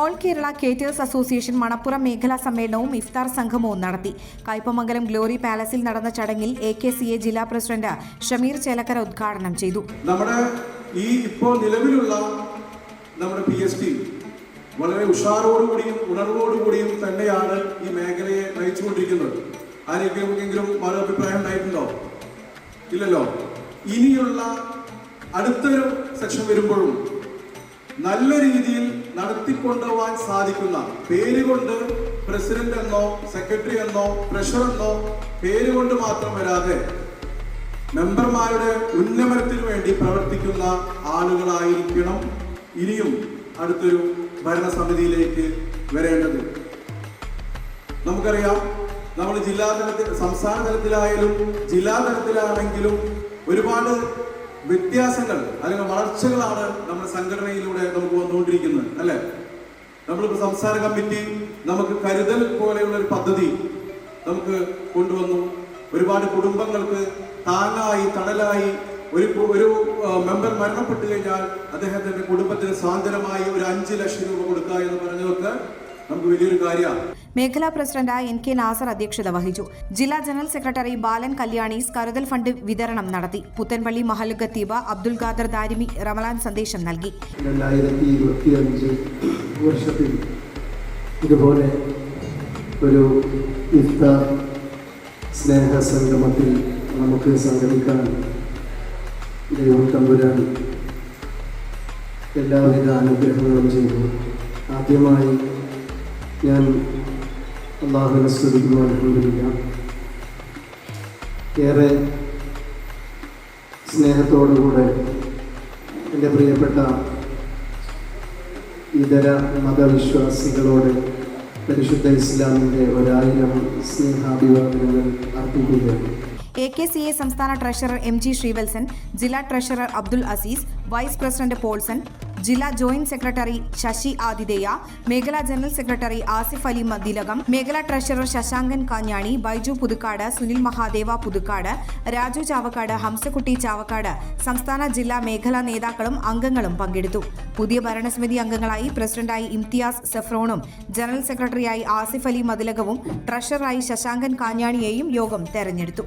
All Kerala caterers association Manappuram മേഖലാ സമ്മേളനവും ഇഫ്താർ സംഗമവും നടത്തി. കയ്പമംഗലം ഗ്ലോറി പാലസിൽ നടന്ന ചടങ്ങിൽ എ കെ സി എ ജില്ലാ പ്രസിഡന്റ് ഷമീർ ചേലക്കര ഉദ്ഘാടനം ചെയ്തു. നമ്മുടെ ഈ ഇപ്പോൾ നിലവിലുള്ള നമ്മുടെ പി എസ് ടി വളരെ ഉഷാറോടുകൂടിയും ഉണർവോടുകൂടിയും തന്നെയാണ് ഈ മേഖലയെ നയിച്ചുകൊണ്ടിരിക്കുന്നത്. ആരെങ്കിലും മറു അഭിപ്രായം ഉണ്ടായിട്ടുണ്ടോ? ഇല്ലല്ലോ. ഇനിയുള്ള അടുത്തൊരു സെക്ഷൻ വരുമ്പോഴും നല്ല രീതിയിൽ നടത്തിക്കൊണ്ടുപോകാൻ സാധിക്കുന്ന പേരുകൊണ്ട് പ്രസിഡന്റ് എന്നോ സെക്രട്ടറി എന്നോ ട്രഷറർ എന്നോ പേരുകൊണ്ട് മാത്രം വരാതെ മെമ്പർമാരുടെ ഉന്നമനത്തിനു വേണ്ടി പ്രവർത്തിക്കുന്ന ആളുകളായിരിക്കണം ഇനിയും അടുത്തൊരു ഭരണസമിതിയിലേക്ക് വരേണ്ടത്. നമുക്കറിയാം നമ്മൾ ജില്ലാ തലത്തിൽ സംസ്ഥാന തലത്തിലായാലും ജില്ലാ തലത്തിലാണെങ്കിലും ഒരുപാട് വ്യത്യാസങ്ങൾ അല്ലെങ്കിൽ വളർച്ചകളാണ് നമ്മുടെ സംഘടനയിലൂടെ നമുക്ക് വന്നുകൊണ്ടിരിക്കുന്നത് അല്ലെ? നമ്മളിപ്പോ സംസ്ഥാന കമ്മിറ്റി നമുക്ക് കരുതൽ പോലെയുള്ള ഒരു പദ്ധതി നമുക്ക് കൊണ്ടുവന്നു. ഒരുപാട് കുടുംബങ്ങൾക്ക് താങ്ങായി തണലായി ഒരു ഒരു മെമ്പർ മരണപ്പെട്ടു കഴിഞ്ഞാൽ അദ്ദേഹത്തിന്റെ കുടുംബത്തിന് സാന്ത്വനമായി ഒരു അഞ്ച് ലക്ഷം രൂപ കൊടുക്കുക എന്ന് പറഞ്ഞതൊക്കെ നമുക്ക് വലിയൊരു കാര്യമാണ്. മേഖലാ പ്രസിഡന്റ് എൻ കെ നാസർ അധ്യക്ഷത വഹിച്ചു. ജില്ലാ ജനറൽ സെക്രട്ടറി ബാലൻ കല്യാണീസ് കരുതൽ ഫണ്ട് വിതരണം നടത്തി. പുത്തൻപള്ളി മഹൽ ഖത്തീബ അബ്ദുൽ ഖാദർ ദാരിമി റമലാൻ സന്ദേശം നൽകി. വർഷത്തിൽ ഇതുപോലെ ഒരു സ്നേഹ സംഗമത്തിൽ നമുക്ക് സംഗമിക്കാൻ ദൈവം തമ്പുരാൻ എല്ലാവിധ അനുഗ്രഹങ്ങളും ചെയ്തു. ആദ്യമായി ഞാൻ അള്ളാഹുവിനെ സ്തുതിക്കുന്നു അലഹമില്ല ഏറെ സ്നേഹത്തോടുകൂടെ എന്റെ പ്രിയപ്പെട്ട ഇതര മതവിശ്വാസികളോട് പരിശുദ്ധ ഇസ്ലാമിന്റെ ഒരായിരം സ്നേഹാഭിവാദനങ്ങൾ അർപ്പിക്കുകയാണ്. എ കെ സി എ സംസ്ഥാന ട്രഷറർ എം ജി ശ്രീവത്സൻ ജില്ലാ treasurer Abdul Azeez vice president Paulson ജില്ലാ ജോയിന്റ് സെക്രട്ടറി ശശി ആതിഥേയ മേഖലാ ജനറൽ സെക്രട്ടറി ആസിഫ് അലി മദിലകം മേഖലാ ട്രഷറർ ശശാങ്കൻ കാഞ്ഞാണി ബൈജു പുതുക്കാട് സുനിൽ മഹാദേവ പുതുക്കാട് രാജു ചാവക്കാട് ഹംസകുട്ടി ചാവക്കാട് സംസ്ഥാന ജില്ലാ മേഖലാ നേതാക്കളും അംഗങ്ങളും പങ്കെടുത്തു. പുതിയ ഭരണസമിതി അംഗങ്ങളായി പ്രസിഡന്റായി ഇംതിയാസ് സെഫ്രോണും ജനറൽ സെക്രട്ടറിയായി ആസിഫ് അലി മദിലകവും ട്രഷററായി ശശാങ്കൻ കാഞ്ഞാണിയെയും യോഗം തെരഞ്ഞെടുത്തു.